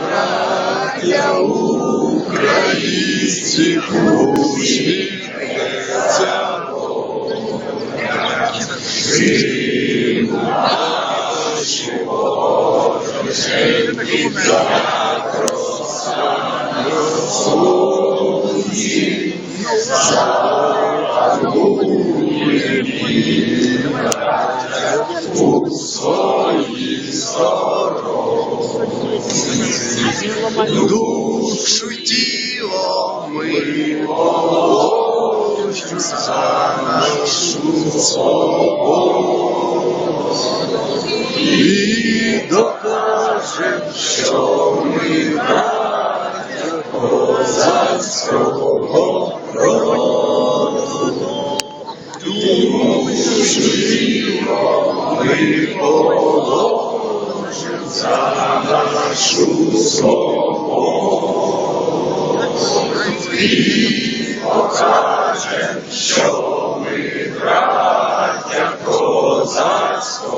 браття українці, усміхнеться Крим наші ворожі, так розсунуті, загадує віра у своїй Душу тіло ми положим за нашу свободу і докажем, що ми браття козацького роду. Душу тіло ми положим нашу свободу і покажем, що ми браття козацького